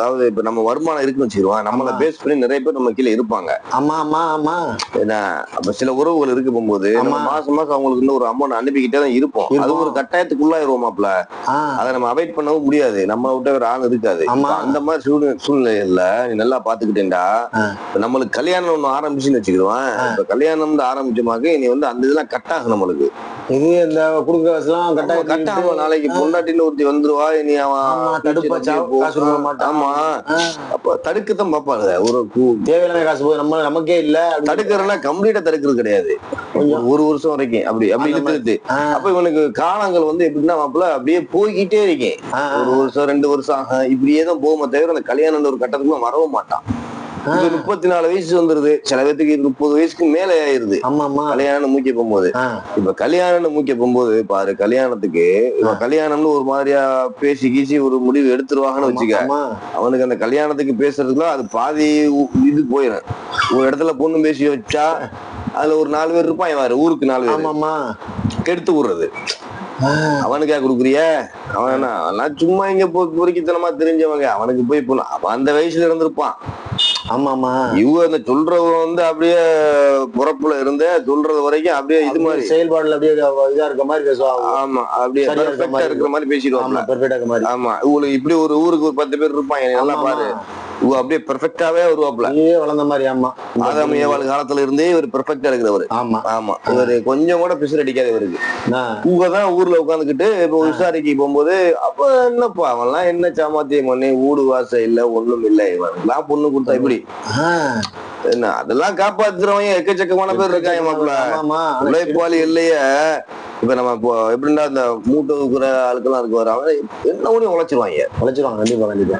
அதாவது இப்ப நம்ம வருமானம் இருக்குன்னு வச்சுக்கிடுவோம் நம்மள. பேஸ் பண்ணி நிறைய பேர் நம்ம கீழே இருப்பாங்க. ஆமா ஆமா ஆமா. என்ன அப்ப சில உறவுகள் இருக்கு போகும்போது. மாசம் மாசம் அவங்களுக்கு இன்னும் ஒரு அமௌண்ட் அனுப்பிக்கிட்டே தான் இருப்போம். அது. ஒரு கட்டாயத்துக்குள்ளாயிருவோமாப்ல. அதை நம்ம அவாய்ட் பண்ணவும் முடியாது. நம்ம விட்ட வேற ஆள் இருக்காது. அந்த மாதிரி சூழ்நிலை சூழ்நிலையில நீ நல்லா பாத்துக்கிட்டேன்டா நம்மளுக்கு கல்யாணம் ஒண்ணு ஆரம்பிச்சுன்னு வச்சுக்கிடுவான் இப்ப கல்யாணம் ஆரம்பிச்சமாக இனி வந்து அந்த இதெல்லாம் கட் ஆகும் நம்மளுக்கு. இது இந்த குடுக்க வசலாம் கட் கட்டாயம் ஆகும் நாளைக்கு பொண்டாட்டின்னு ஒருத்தி வந்துருவா. இனி அவன் தடுப்பா. ஆமா ஆ, அப்ப தடுக்கத்தான் பாப்பாங்க ஒரு கு- தேவையில்லாத காசு போய் நம்ம நமக்கே இல்ல. தடுக்கிறன்னா கம்ப்ளீட்டா தடுக்கிறது கிடையாது. ஒரு வருஷம் வரைக்கும். அப்படி அப்படி அந்த இழுத்து இழுத்து ஆ, அப்ப இவனுக்கு காலங்கள் வந்து எப்படின்னா மாப்பிள்ள அப்படியே போய்கிட்டே இருக்கேன். ஒரு வருஷம் ரெண்டு வருஷம். இப்படியே தான் போகுமே தவிர அந்த கல்யாணம் ஒரு கட்டத்துக்குள்ள வரவும் மாட்டான். முப்பத்தி நாலு வயசு வந்துருது. சில பேத்துக்கு முப்பது வயசுக்கு மேலே ஆயிருது. ஆமா ஆமா கல்யாணம் மூக்கி போகும்போது இப்ப கல்யாணம்னு மூக்கி போகும்போது பாரு கல்யாணத்துக்கு இப்ப கல்யாணம்னு ஒரு மாதிரியா பேசி கீசி ஒரு முடிவு எடுத்துருவாங்கன்னு வச்சுக்க. ஆமா. அவனுக்கு அந்த கல்யாணத்துக்கு பேசுறதுக்குள்ள அது பாதி இது போயிடும் ஒரு இடத்துல பொண்ணு பேசி வச்சா அதுல ஒரு நாலு பேர் இருப்பான் இவன் ஊருக்கு நாலு பேர். ஆமாமா கெடுத்து விடுறது. அவனுக்கா குடுக்குறிய? அவன் சும்மா இங்க பொறுக்கித்தனமா தெரிஞ்சவங்க. அவனுக்கு போய் பொண்ணு அவன் அந்த வயசுல இருந்திருப்பான். ஆமாமா இவங்க சொல்றவன் வந்து அப்படியே புறப்புல இருந்து சொல்றது வரைக்கும் அப்படியே இது மாதிரி. செயல்பாடுல அப்படியே இதா இருக்க மாதிரி பேசுவாங்க ஆமா அப்படியே இருக்கிற மாதிரி பேசிடுவாங்க ஆமா பெர்ஃபெக்டா இருக்க மாதிரி. ஆமா இவங்களுக்கு இப்படி ஒரு ஊருக்கு ஒரு பத்து பேர் இருப்பாங்க நல்லா பாரு. அப்படியே பெர்ஃபெக்டாவே வருவாப்ல வளர்ந்த மாதிரி ஆமா. ஆதாம் ஏவாள் காலத்துல இருந்தே இவர் பெர்ஃபெக்டா இருக்கிறவர். ஆமா. ஆமா. இவரு கொஞ்சம் கூட பிசுறு அடிக்காது இவருக்கு. இவங்க தான் ஊர்ல உட்காந்துக்கிட்டு இப்ப விசாரிக்க போகும்போது அப்ப என்னப்பா அவன்லாம் என்ன சாமாத்தியம் பண்ணி ஊடு வாசம் இல்ல ஒண்ணும் இல்ல இவனுக்குலாம் பொண்ணு கொடுத்தா இப்படி. என்ன அதெல்லாம் காப்பாத்துறவங்க எக்கச்சக்கமான பேர் இருக்காங்க மாப்பிள்ள. உழைப்பாளி இல்லையே. இப்ப நம்ம இப்போ எப்படின்னா அந்த மூட்டை ஊக்குற ஆளுக்கெல்லாம் இருக்கு அவன் என்ன ஓடி உழைச்சிருவாங்க. உழைச்சிருவாங்க கண்டிப்பா கண்டிப்பா.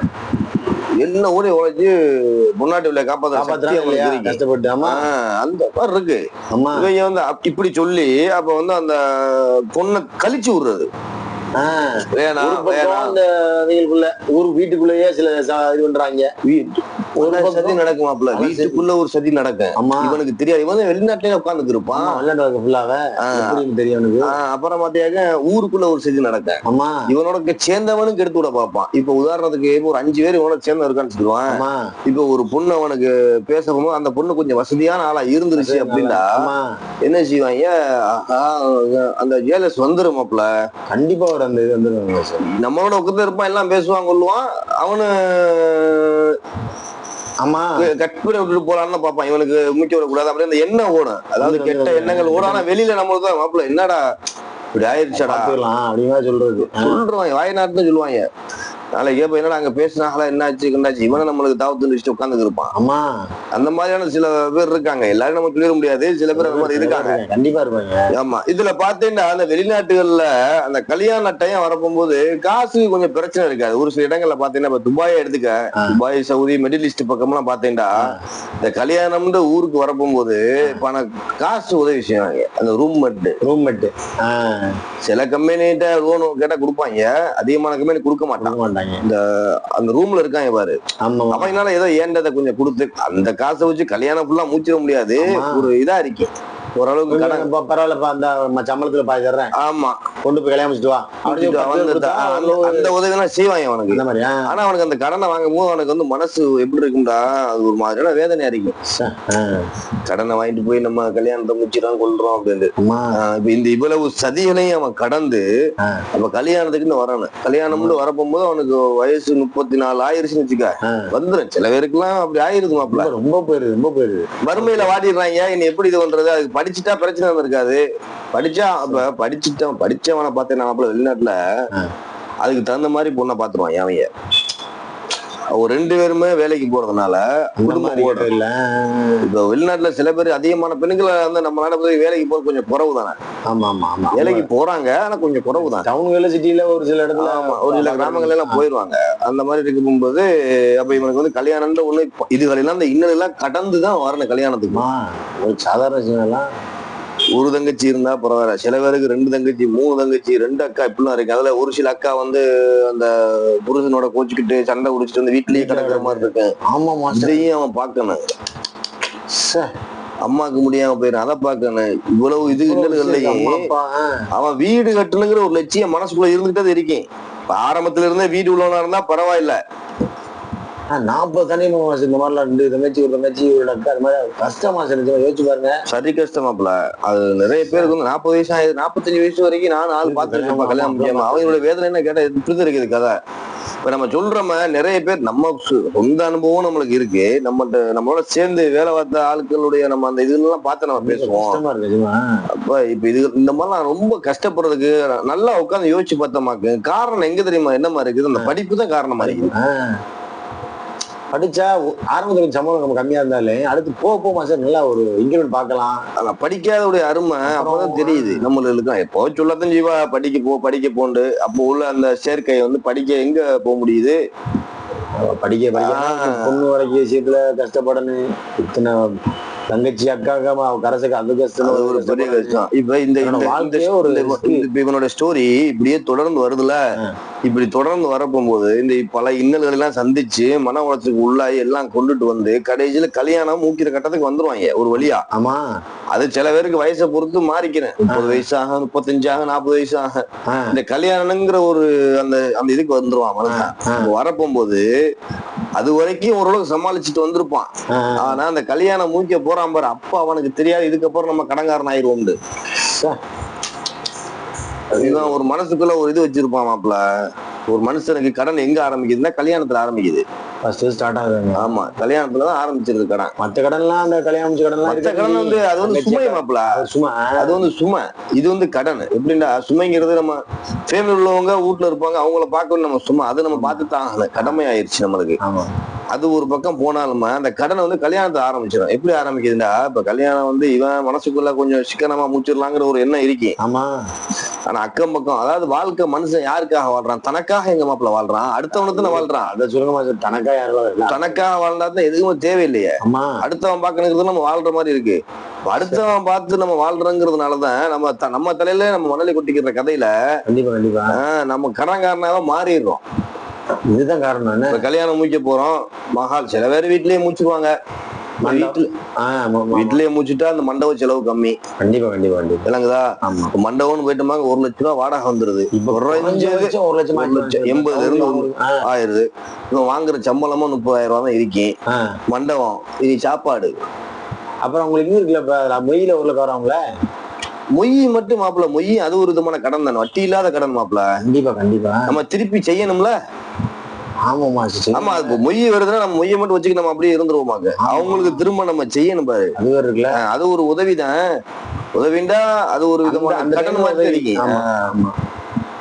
என்ன ஓடி உழைச்சு இல்லையா அவங்களுக்கு இருக்கு. கஷ்டப்பட்டு ஆமா. அந்த மாதிரி இருக்கு. இவங்க வந்து இப்படி சொல்லி அப்ப வந்து அந்த பொண்ணை கழிச்சு விடுறது. வேணாம் அந்த வீட்டுக்குள்ளேயே சில இது பண்றாங்க. ஒரு சதி சரி. வீட்டுக்குள்ள ஒரு சதி நடக்கும் ஆமா. இவனுக்கு தெரியாது. இவன் வெளிநாட்டிலே உட்கார்ந்துட்டு இருப்பான் விளையாண்டு ஃபுல்லாவே தெரியும் அப்புறம் பாத்தியாக்க ஊருக்குள்ள ஒரு சதி நடக்கும் ஆமா. இவனோட சேர்ந்தவனும் கெடுத்து விட பார்ப்பான். இப்ப உதாரணத்துக்கு இப்ப ஒரு அஞ்சு பேர் இவனோட சேர்ந்து இருக்கான்னு சொல்லுவான் இப்ப ஒரு பொண்ணு அவனுக்கு பேச போகும்போது அந்த பொண்ணு கொஞ்சம் வசதியான ஆளா இருந்துருச்சு அப்படின்னா என்ன செய்வாங்க அந்த ஜேலஸ் வந்துருமாப்ல கண்டிப்பா ஒரு அந்த இது சார் நம்மளோட உட்கார்ந்து இருப்பான் எல்லாம் பேசுவான் கொள்ளுவான் அவனு ஆமா. கட் பண்ணி விட்டுட்டு போலான்னு பார்ப்பான். இவனுக்கு மூச்சு விடக்கூடாது. அப்படியே அந்த எண்ணம் ஓடும். அதாவது கெட்ட எண்ணங்கள் ஓடும் ஆனா வெளியில நம்மளுக்கு தான் மாப்பிள்ள. என்னடா? இப்படி ஆயிடுச்சாடா அப்படிங்கிற சொல்றது. சொல்றாங்க வாய்நாட்டுன்னு சொல்லுவாங்க. நாளைக்கு கேப்ப என்னடா அங்க பேசினாங்களா என்னாச்சு என்னாச்சு இவனை நம்மளுக்கு தாவத்து வச்சுட்டு உட்கார்ந்து இருப்பான் ஆமா அந்த மாதிரியான சில பேர் இருக்காங்க. எல்லாரும் நம்ம சொல்லிட முடியாது. சில பேர் அந்த மாதிரி இருக்காங்க. கண்டிப்பா இருப்பாங்க. ஆமா. இதுல பாத்தீங்கன்னா அந்த வெளிநாட்டுகள்ல அந்த கல்யாண டைம் வரப்போகும்போது காசு கொஞ்சம் பிரச்சனை இருக்காது. ஒரு சில இடங்கள்ல பாத்தீங்கன்னா இப்ப துபாயை எடுத்துக்க. துபாய் சவுதி மிடில் ஈஸ்ட் பக்கம்லாம் பாத்தீங்கன்னா இந்த கல்யாணம்னு ஊருக்கு வரப்போகும்போது பண காசு உதவி செய்வாங்க. அந்த ரூம் மெட் ரூம்மேட் சில கம்பெனிகிட்ட லோன் கேட்டா கொடுப்பாங்க. அதிகமான கம்பெனி கொடுக்க மாட்டான். மாட்டாங்க. அந்த ரூம்ல இருக்காங்க பாரு. அவனால ஏதோ ஏண்டதை கொஞ்சம் கொடுத்து அந்த காசை வச்சு கல்யாணம் ஃபுல்லா மூச்சிட முடியாது. ஒரு இதா இருக்கு. ஓரளவுக்கு பரவாயில்லப்பா அந்த சம்பளத்துல பாதி தர்றேன். ஆமா. கொண்டு போய் கல்யாணம் வா. அந்த உதவிலாம் செய்வாங்க அவனுக்கு. இந்த மாதிரியா ஆனா அவனுக்கு அந்த கடனை வாங்கும் போது அவனுக்கு வந்து மனசு எப்படி இருக்கும்டா? அது ஒரு மாதிரியான வேதனையா இருக்கும் கடனை வாங்கிட்டு போய் நம்ம கல்யாணத்தை முடிச்சிடறோம் கொள்றோம் அப்படின்னு இப்ப இந்த இவ்வளவு சதிகளையும் அவன் கடந்து. அப்ப கல்யாணத்துக்குன்னு வரணும் கல்யாணம்னு வரப்போகும்போது அவனுக்கு வயசு முப்பத்தி நாலு ஆயிருச்சுன்னு வச்சுக்க. வந்துடும் சில பேருக்குலாம் அப்படி ஆயிருது மாப்பிள்ள ரொம்ப- போயிருது ரொம்ப போயிருது. வறுமையில வாடிடுறாங்க. இனி எப்படி இது பண்றது? அதுக்கு படிச்சுட்டா பிரச்சனை இருக்காது. படிச்சா அப்ப படிச்சுட்டான் படிச்சவனை பார்த்தேன் மாப்பிள்ள வெளிநாட்டுல. அதுக்கு தகுந்த மாதிரி பொண்ணை பாத்துருவான் அவங்க ஒரு ரெண்டு பேருமே வேலைக்கு போறதுனால இல்ல. இப்ப வெளிநாட்டுல சில பேர் அதிகமான பெண்களை வந்து நம்ம நாடு போய் வேலைக்கு போறது கொஞ்சம் குறவு தானே? ஆமா ஆமா ஆமா. வேலைக்கு போறாங்க ஆனா கொஞ்சம் குறவு தான். டவுன்ல சிட்டில ஒரு சில இடத்துல ஆமா ஒரு சில கிராமங்கள்ல எல்லாம் போயிருவாங்க. அந்த மாதிரி இருக்கு போகும்போது அப்ப இவனுக்கு வந்து கல்யாணம்ன்ற ஒண்ணு இப்ப இதுகளெல்லாம் இந்த இன்னல் எல்லாம் கடந்து தான் வரணும் கல்யாணத்துக்கு. ஒரு சாதாரண விஷயம் எல்லாம் ஒரு தங்கச்சி இருந்தா பரவாயில்ல. சில பேருக்கு ரெண்டு தங்கச்சி மூணு தங்கச்சி ரெண்டு அக்கா இப்படிலாம் இருக்கு. அதுல ஒரு சில அக்கா வந்து அந்த புருஷனோட கோச்சுக்கிட்டு சண்டை குடிச்சிட்டு வந்து வீட்லயே கிடக்குற மாதிரி இருக்கு. ஆமா மாஸ்டர். இதையும் அவன் பார்க்கணும் சே, அம்மாக்கு முடியாம போயிடும் அதை பார்க்கணும் இவ்வளவு இது ஆ, அவன் வீடு கட்டணுங்கிற ஒரு லட்சியம் மனசுக்குள்ள இருந்துகிட்டே இருக்கேன். ஆரம்பத்துல இருந்தே வீடு உள்ளவனா இருந்தா பரவாயில்ல. நாற்பது தனி மாசம் இந்த மாதிரிலாம் ரெண்டு தங்கச்சி ஒரு தங்கச்சி ஒரு அக்கா அது மாதிரி கஷ்டமா நிஜமா யோசிச்சு பாருங்க. சரி கஷ்டமாப்ல. அது நிறைய பேருக்கு வந்து நாற்பது வயசு ஆகுது நாற்பத்தஞ்சு வயசு வரைக்கும் நான் ஆள் பார்த்துருக்கேன் கல்யாணம் முடியாம. அவங்களோட வேதனை என்ன கேட்டா இப்படி இருக்குது கதை? இப்ப நம்ம சொல்றோம நிறைய பேர் நம்ம சொந்த அனுபவம் நம்மளுக்கு இருக்கு. நம்மகிட்ட நம்மளோட சேர்ந்து வேலை பார்த்த ஆட்களுடைய நம்ம அந்த இதெல்லாம் பார்த்து நம்ம பேசுவோம். அப்ப இப்ப இது இந்த மாதிரிலாம் ரொம்ப கஷ்டப்படுறதுக்கு நல்லா உட்காந்து யோசிச்சு பார்த்தோமாக்கு காரணம் எங்க தெரியுமா? என்னமா இருக்குது? அந்த படிப்பு தான் காரணமா இருக்குது. படிச்சா ஆரம்பத்துல சம்பளம் நம்ம கம்மியா இருந்தாலே அடுத்து போக போக சார் நல்லா ஒரு இன்கிரிமெண்ட் பார்க்கலாம். ஆனா படிக்காதவுடைய அருமை அப்பதான் தெரியுது. நம்மளுக்கு எப்போ சொல்லத்தான் ஜீவா படிக்க போ படிக்க போண்டு. அப்போ உள்ள அந்த சேர்க்கை வந்து படிக்க எங்க போக முடியுது? படிக்க படிக்க. பொண்ணு வரைக்கும் விஷயத்துல கஷ்டப்படணும். இத்தனை தங்கச்சி அக்கா அக்கா கரசுக்கு அது கஷ்டம் ஒரு பெரிய கஷ்டம். இப்ப இந்த வாழ்க்கையே ஒரு இவனோட ஸ்டோரி இப்படியே தொடர்ந்து வருதுல. இப்படி தொடர்ந்து வரப்போகும்போது இந்த பல இன்னல்கள் எல்லாம் சந்திச்சு மன உளைச்சலுக்கு உள்ளாகி எல்லாம் கொண்டுட்டு வந்து கடைசியில கல்யாணம் மூக்கிற கட்டத்துக்கு வந்துருவாங்க ஒரு வழியா. ஆமா. அது சில பேருக்கு வயசை பொறுத்து மாறிக்கிறேன் முப்பது வயசு ஆக முப்பத்தஞ்சு ஆக நாற்பது வயசு ஆக ஆ. இந்த கல்யாணம்ங்கிற ஒரு அந்த அந்த இதுக்கு வந்துருவான். அப்ப வரப்போகும்போது அது வரைக்கும் ஓரளவுக்கு சமாளிச்சுட்டு வந்திருப்பான். ஆனா அந்த கல்யாணம் மூக்கிய போறான் பாரு அப்ப அவனுக்கு தெரியாது இதுக்கப்புறம் நம்ம கடங்காரன் ஆயிடுவோம் இதுதான் ஒரு மனசுக்குள்ள ஒரு இது வச்சிருப்பான் மாப்ள ஒரு மனுஷனுக்கு கடன் எங்க ஆரம்பிக்குதுன்னா கல்யாணத்துல ஆரம்பிக்குது. ஃபர்ஸ்ட் ஸ்டார்ட் ஆகுதுங்க. ஆமா கல்யாணத்துலதான் ஆரம்பிச்சிருது கடன். மத்த கடன்லாம் அந்த கல்யாணம் கடன்லாம் மத்த கடன் வந்து அது வந்து சுமை மாப்ள அது சும்மா அது வந்து சுமை. இது வந்து கடன். எப்படின்னா சுமைங்கிறது நம்ம ஃபேமிலி உள்ளவங்க வீட்டுல இருப்பாங்க அவங்கள பார்க்கணும் நம்ம சும்மா அது நம்ம பார்த்து தான் கடமை ஆயிருச்சு நம்மளுக்கு. ஆமா. அது ஒரு பக்கம் போனாலுமே அந்த கடனை வந்து கல்யாணத்தை ஆரம்பிச்சிடும் எப்படி ஆரம்பிக்குதுன்னா இப்ப கல்யாணம் வந்து இவன் மனசுக்குள்ள கொஞ்சம் சிக்கனமா முடிச்சிடலாங்கிற ஒரு எண்ணம் இருக்கு. ஆமா. ஆனா அக்கம் பக்கம் அதாவது வாழ்க்கை மனுஷன் யாருக்காக வாழ்றான்? தனக்காக எங்க மாப்பிள்ள வாழ்றான்? அடுத்தவனுக்கு தான் வாழ்றான். அத சொல்லுங்க தனக்கா இல்ல தனக்காக வாழ்ந்தா எதுவுமே தேவையில்லையே. அடுத்தவன் பார்க்கணுங்கிறது நம்ம வாழ்ற மாதிரி இருக்கு. அடுத்தவன் பார்த்து நம்ம வாழ்றோங்கிறதுனாலதான் நம்ம நம்ம தலையில நம்ம மணலை கொட்டிக்கிற கதையில கண்டிப்பா கண்டிப்பா. நம்ம கடன்காரனாக மாறிடுறோம். இதுதான் காரணம் கல்யாணம் முடிக்க போறோம். மகால் சில பேர் வீட்லயே முடிச்சிருவாங்க மண்டபம். வீட்டுல ஆ, ஆமா, ஆமா. வீட்லயே முடிச்சுட்டா அந்த மண்டப செலவு கம்மி. கண்டிப்பா கண்டிப்பா கண்டிப்பா. இப்ப மண்டபம்னு போயிட்டோமாங்க ஒரு லட்ச ரூபா வாடகை வந்துருது. இப்ப ஒரு லட்சம் ஒரு லட்சம், எண்பதுல இருந்து ஆயிருது. இவன் வாங்குற சம்பளமும் முப்பதாயிரம் ரூபா தான் இருக்கேன். மண்டபம் இது சாப்பாடு. அப்புறம் உங்களுக்கு இருக்குல்ல இப்ப மொய்யில ஊர்ல வரவங்கள மொய் மட்டும் மாப்பிள மொய் அது ஒரு விதமான கடன் தானே. வட்டி இல்லாத கடன் மாப்பிள. கண்டிப்பா கண்டிப்பா. நம்ம திருப்பி செய்யணும்ல? ஆமாமா சரி ஆமா அது மொய் வருதுன்னா நம்ம மொய்யை மட்டும் வச்சுக்க நம்ம அப்படியே இருந்துருவோமாங்க. அவங்களுக்கு திரும்ப நம்ம செய்யணும் பாரு. அது இருக்குல்ல? அது ஒரு உதவிதான். உதவிண்டா அது ஒரு விதமான அந்த கடன் மாதிரி ஆமா.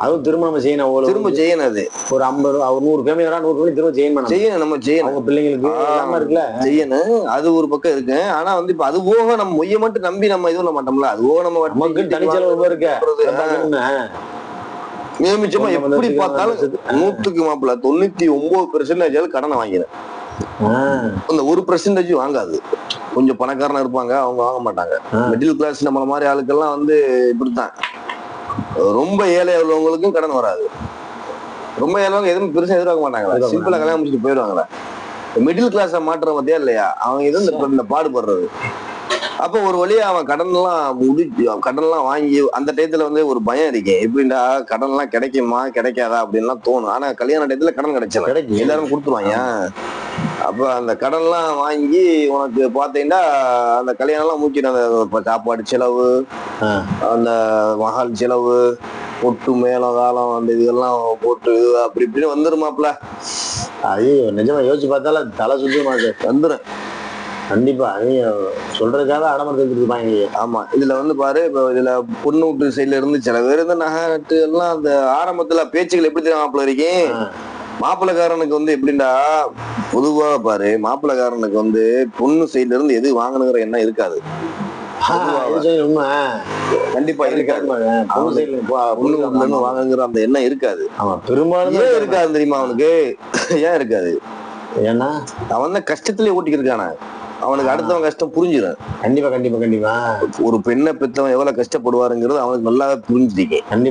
அதுவும் திரும்ப நம்ம செய்யணும் அவ்வளவு. திரும்ப செய்யணும் அது. ஒரு ஐம்பது ரூபா ஒரு நூறு ஃபேமிலி நூறு ஃபேமிலி திரும்ப செய்யணும் செய்யணும் நம்ம செய்யணும். அவங்க பிள்ளைங்களுக்கு. எல்லாமே இருக்குல்ல? செய்யணும். அது ஒரு பக்கம் இருக்கு. ஆனா வந்து இப்ப அது போக நம்ம மொய்யை மட்டும் நம்பி நம்ம இது பண்ண மாட்டோம்ல. அது போக நம்ம கட்டி தனிச்செலவு இருக்கு. நியமிச்சமா? எப்படி பார்த்தாலும். நூத்துக்கு மாப்பிள்ள தொண்ணூத்தி ஒன்பது பெர்சன்டேஜ் கடனை வாங்கினேன். அந்த ஒரு பெர்சன்டேஜ் வாங்காது. கொஞ்சம் பணக்காரனா இருப்பாங்க அவங்க வாங்க மாட்டாங்க. மிடில் கிளாஸ் நம்மள மாதிரி ஆளுக்கெல்லாம் வந்து இப்படித்தான். ரொம்ப ஏழை உள்ளவங்களுக்கும் கடன் வராது. ரொம்ப ஏழைவங்க எதுவும் பெருசா எதிர்பார்க்க எதிர்பார்க்க சிம்பிளா கல்யாணம் முடிச்சுட்டு போயிடுவாங்களா? மிடில் கிளாஸ மாற்ற பத்தியா இல்லையா? அவங்க இந்த இந்த பாடுபடுறது. அப்ப ஒரு வழியா அவன் கடன் எல்லாம் முடிச்சு கடன் எல்லாம் வாங்கி அந்த டயத்துல வந்து ஒரு பயம் இருக்கேன் எப்படின்னா கடன் எல்லாம் கிடைக்குமா கிடைக்காதா அப்படின்லாம் தோணும். ஆனா கல்யாண டயத்துல கடன் கிடைச்சல கிடைக்கும். எல்லாரும் கொடுத்துருவாங்க. அப்ப அந்த கடன்லாம் வாங்கி உனக்கு பாத்தீங்கன்னா அந்த கல்யாணம் எல்லாம் மூக்கிட்டு அந்த சாப்பாடு செலவு. அந்த மகால் செலவு பொட்டு மேளம் காலம் அந்த இதெல்லாம் போட்டு அப்படி இப்படின்னு வந்துருமாப்ல. ஐயோ நிஜமா யோசிச்சு பார்த்தாலும் தலை சுத்தி வந்துரும். கண்டிப்பா. சொல்றதுக்காக அடமரத்தை எடுத்துருப்பாங்க ஆமா. இதுல வந்து பாரு இப்ப இதுல பொண்ணு வீட்டு சைடுல இருந்து சில பேர் இந்த நகை நட்டு எல்லாம் அந்த ஆரம்பத்துல பேச்சுகள் எப்படி தெரியும் மாப்பிள்ள இருக்கேன் ஆ. மாப்பிள்ளைக்காரனுக்கு வந்து எப்படின்னா பொதுவா பாரு மாப்பிள்ளைக்காரனுக்கு வந்து பொண்ணு சைடுல இருந்து எது வாங்கணுங்கிற எண்ணம் இருக்காது. கண்டிப்பா இருக்காது. பொண்ணு வாங்குங்கிற அந்த எண்ணம் இருக்காது. ஆமா பெரும்பாலும் இருக்காது தெரியுமா அவனுக்கு? ஏன் இருக்காது? ஏன்னா? அவன் தான் கஷ்டத்திலே ஓட்டிக்கிட்டு இருக்கானே. அவனுக்கு அடுத்தவன் கஷ்டம் புரிஞ்சிடும் கண்டிப்பா கண்டிப்பா கண்டிப்பா. ஒரு பெண்ணை பெத்தவன் எவ்வளவு கஷ்டப்படுவாருங்கிறது அவனுக்கு நல்லா புரிஞ்சிருக்கேன் கண்டிப்பா.